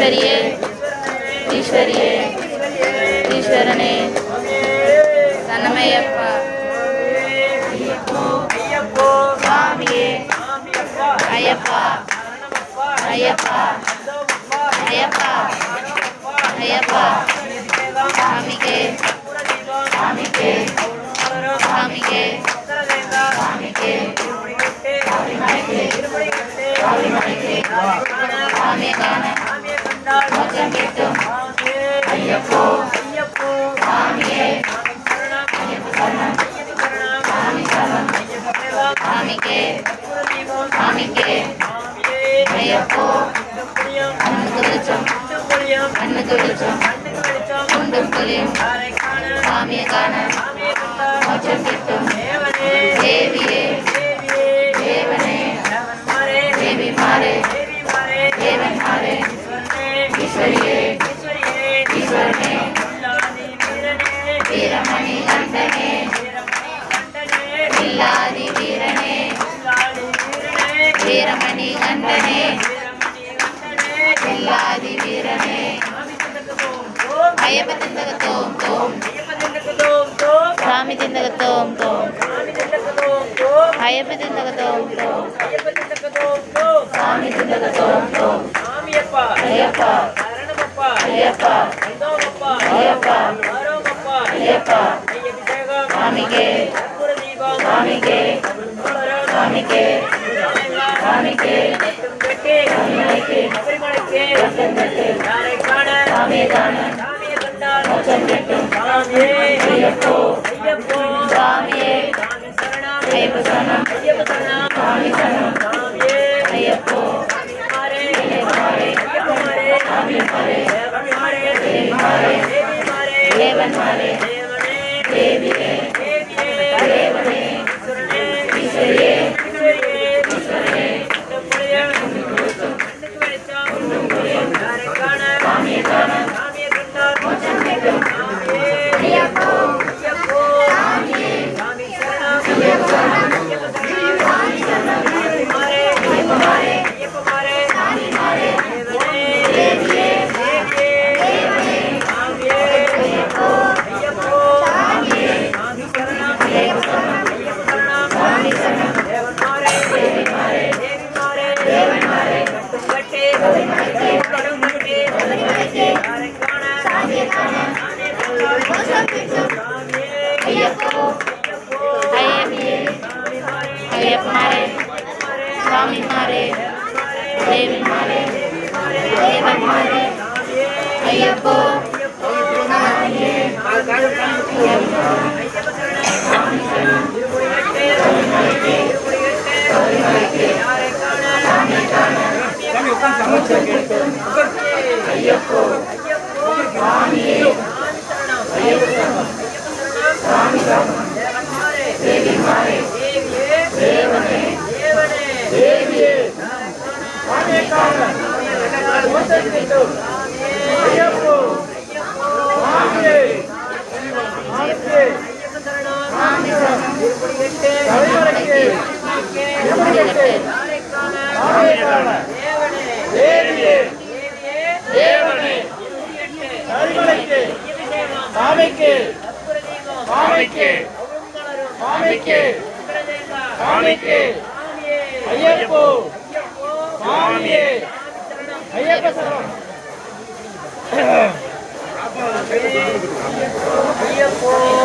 ஈஸ்வரியே ஈஸ்வரியே ஈஸ்வரனே சனமையப்பா சுவாமியே ஐயப்பா ஐயப்பா ஐயப்பா ஐயப்பா குண்டும் புலியும் சாமியை காண ஐயப்ப திந்தக தோம் தோம் சாமி திந்தக தோம் தோம் ஐயப்ப திந்தக தோம் தோம் சாமி திந்தக தோம் தோம் ஐயப்பா ஐயப்பா ஐயப்பா ஐயப்பா சாமிக்கே சாமிக்கே சாமிக்கே சாமிக்கே சாமிக்கு தேவனே தேவனே தேவனே சாமியே தேவனே ஈஸ்வரனே சாமிக்கு சாமிக்கு சாமிக்கு சாமிக்கு ஐயப்போ சாமியே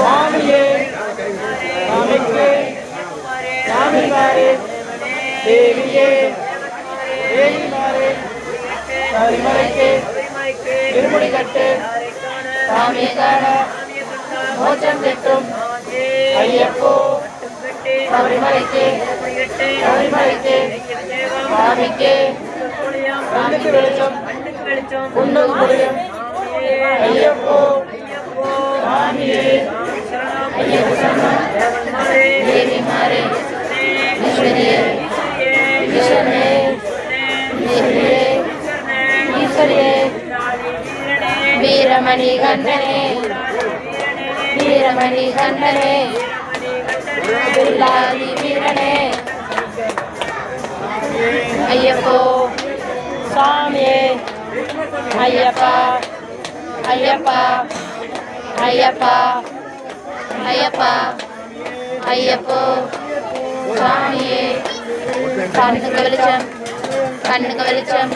சாமியே சாமிக்கு சாமி தேவியே தேவி மாறே திருமுடி கட்டு சாமியை காண மோட்சம் கிட்டும் ஐயப்போ சபரிமலைக்கு சபரிமலைக்கு சாமிக்கு கண்ணுக்கு வெளிச்சம் உண்ணுக்கு புரியும் ஐயப்போ சாமியே ஐயப்ப தேவி மாறே ஈஸ்வரியே ஈஸ்வரனே ஈஸ்வரியே ஈஸ்வரியே வீரமணி கண்டனே வீரமணி கண்டனே வீரனே ஐயப்போ சாமியே ஐயப்பா. ஐயப்பா. ஐயப்பா. ஐயப்பா. ஐயப்போ. சாமியே கண்ணுக்கு வெளிச்சம். கண்ணுக்கு வெளிச்சம்.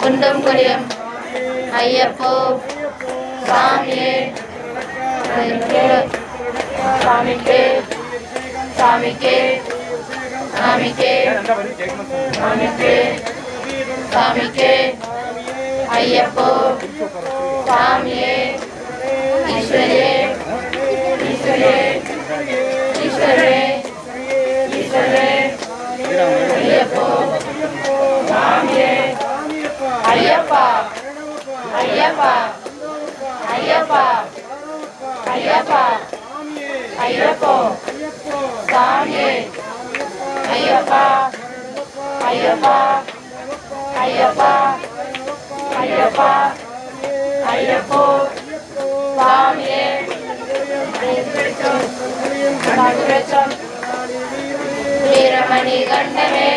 குண்டம் கொடியம் ஐயப்போ. சாமியே சாமிக்கே. சாமிக்கே. சாமிக்கே. சாமிக்கே. சாமிக்கே. ஐயப்போ சாமியே. ஈஸ்வரே ஈஸ்வரே ஈஸ்வரே ஈஸ்வரே. ஐயப்போ சாமியே. ஐயப்பா ஐயப்பா ஐயப்பா ஐயப்பா. ஐயப்போ சாமியே. ஐயப்பா ஐயப்பா. ஐயப்பா ஐயப்பா ஐயப்போ சாமியே சங்கரச்சம் வீரமணி கண்டனே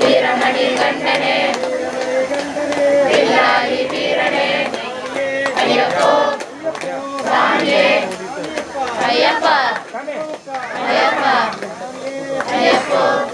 வீரமணி கண்டனே. எல்லாரி வீரனே ஐயப்போ சாமியே ஐயப்பா ஐயப்பா ஐயப்போ. சாமிக்கே சாமிக்கே சாமிக்கே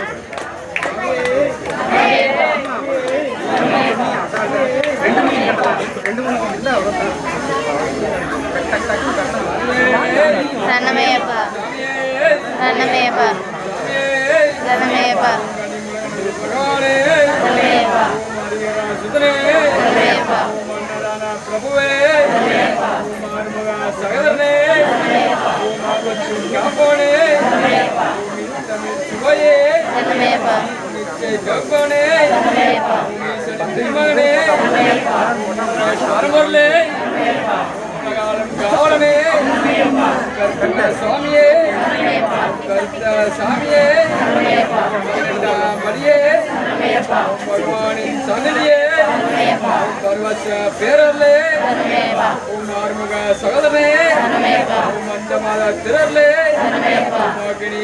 காப்போனே சுவையே. காப்போனே திருமகனே ஸ்வரமுரளே காவலனே கருத்த சுவாமியே. கருத்த சாமியே. மடியே பகவானின் சன்னதியே. பருவச்ச பேரர்லே உம் ஆறுமுக சகோதரனே. உம் மஞ்சமாத திரர்லே மகினி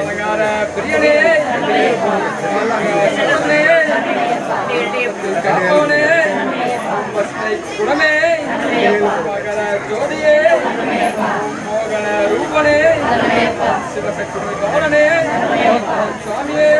அலங்கார பிரியனே. சகோதரனே காப்போனே பஸ்மை குடமே. மகர ஜோதியே. மோகன ரூபனே. சிவசக்தி கவலனே சுவாமியே.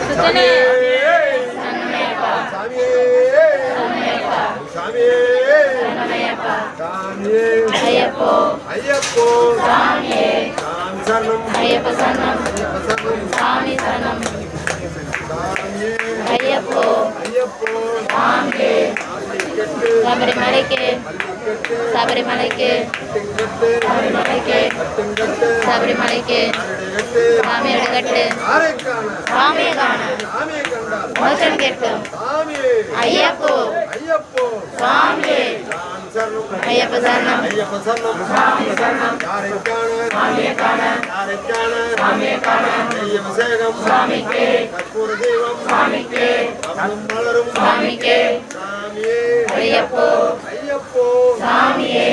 சுத்தனே சரணமேயப்பா சரணமேயப்பா சரணமேயப்பா ஐயப்போ. ஐயப்போ. சாமியே. சாமி சரணம். ஐயப்ப சரணம். சரணம். சாமி சரணம். சாமியே. ஐயப்போ. ஐயப்போ. சாமியே. சபரிமலைக்கு. சபரிமலைக்கு. சபரிமலைக்கு. சபரிமலைக்கு. சாமியோட கட்டு சாமியை காண. மோசம் கேட்கும். ஐயப்போ. ஐயப்போ. சாமியே. ஐயப்ப சரணம் ஐயப்ப சரணம் சாமி சரணம் யாரை காண சாமியை காண யாரை காண சாமியை காண அபிஷேகம் சாமிக்கு கற்பூர தெய்வம் சாமிக்கு மலரும் சாமிக்கு சாமியே ஐயப்போ சாமியே.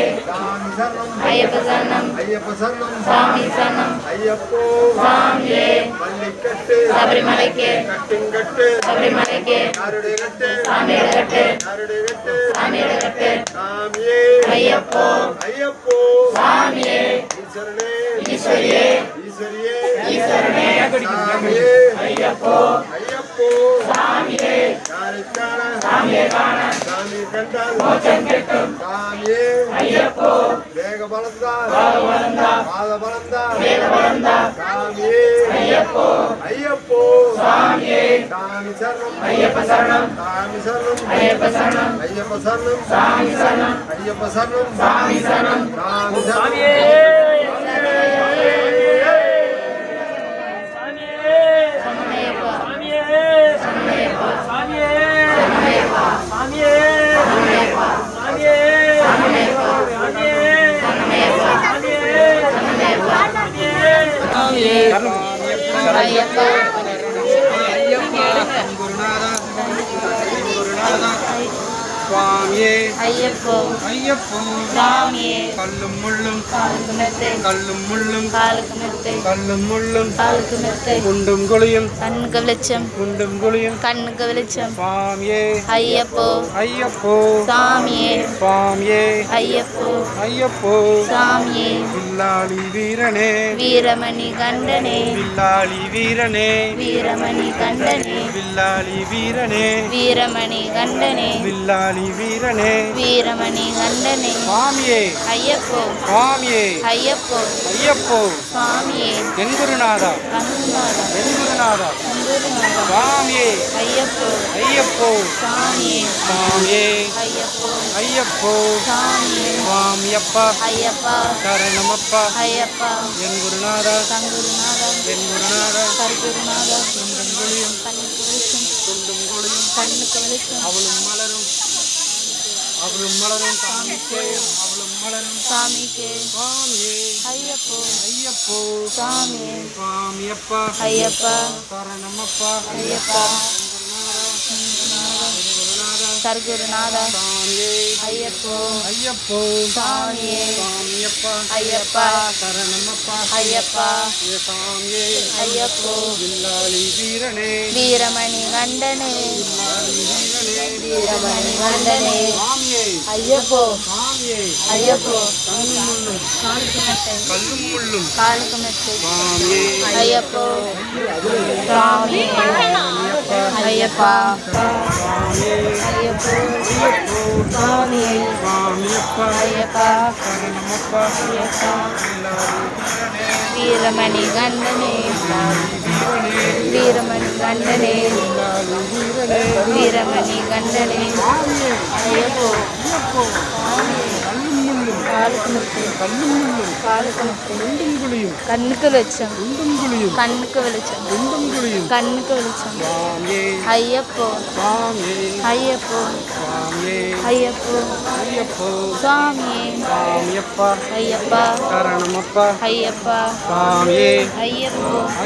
ஐயப்ப சரணம். ஐயப்ப சரணம். சாமி சரணம். ஐயப்போ. சாமியே. ஜல்லிக்கட்டு சபரிமலைக்கு. கட்டுங்கட்டு. சபரிமலைக்கு. யாருடைய கட்டு. சாமியோட கட்டு. யாருடைய கட்டு. சாமியோட கட்டு. சாமியே. ஐயப்போ. ஐயப்போ. சாமியே. ஈஸ்வரனே. ஈஸ்வரியே. ஈஸ்வரியே. ஈஸ்வரனே. சாமியே. ஐயப்போ. ஐயப்போ சாமியே. யாருக்கான சாமியை காண சாமி கண்டால் மோட்சம் கிட்டும் சாமியே ஐயப்போ வேக பலந்தா பாத பலந்தா சாமியே ஐயப்போ ஐயப்போ சாமியே சாமி சரணம் ஐயப்ப சரணம் சாமி சரணம் ஐயப்ப சரணம் ஐயப்ப சரணம் சாமி சரணம் ஐயப்ப சரணம் சாமி சரணம் சாமி சரணம் சுவாமியே ஐயப்போ ஐயப்போ சாமியே. கல்லும் முள்ளும் கல்லும் முள்ளும் மெத்தை கல்லும் முள்ளும். காலுக்கு மெத்தை குண்டும் குழியும். கண்ணுக்கு வெளிச்சம். குண்டும் குழியும். கண்ணுக்கு வெளிச்சம். சுவாமியே. ஐயப்போ. ஐயப்போ. சாமியே சுவாமியே. ஐயப்போ. ஐயப்போ. சாமியே வில்லாளி வீரனே. வீரமணி கண்டனே. வில்லாளி வீரனே. வீரமணி கண்டனே. வில்லாளி வீரனே. வீரமணி கண்டனே. வில்லாளி வீரனே. வீரமணி கண்டனே. சுவாமியே. ஐயப்போ. சுவாமியே. ஐயப்போ. ஐயப்போ. சுவாமியே. என் குருநாதா என் குருநாதா குருநாதா சுவாமியே. ஐயப்போ. ஐயப்போ. சுவாமியே. ஐயப்போ. சுவாமியப்பா. ஐயப்பா. சரணமப்பா. ஐயப்பா. என் குருநாதா என் குருநாதா கருகுருநாதா குண்டும் குழியும். குண்டும் குழியும் அவளும் மலரும். அவளும் மலரும் சாமிக்கே. அவளும் மலரும் சாமிக்கு. சுவாமியே ஐயப்போ. ஐயப்போ. சாமியே. சுவாமியப்பா ஐயப்பா. சரணமப்பா. ஐயப்பா. சர்க்குருநாதா. ஐயப்போ. ஐயப்போ. சாமியே. சாமியப்பா. ஐயப்பா. சரணமப்பா. ஐயப்பா. சாமியே. ஐயப்போ. வில்லாளி வீரனே. வீரமணி கண்டனே. வீரமணி கண்டனே. சாமியே. ஐயப்போ. சாமியே. ஐயப்போ. கல்லும் முள்ளும் காலுக்கு மெத்தை சாமியே. ஐயப்பா. சாமியே. ஐயப்பா சரணமப்பா ஐயப்பா வீரமணி கண்டனே வீரமணி கண்டனே வீரமணி கண்டனே ஐயப்போ ஐயப்போ கல்லும் முள்ளும் காலுக்கு மெத்தை கல்லும் முள்ளும் காலுக்கு மெத்தை குண்டும் குழியும் கண்ணுக்கு வெளிச்சம்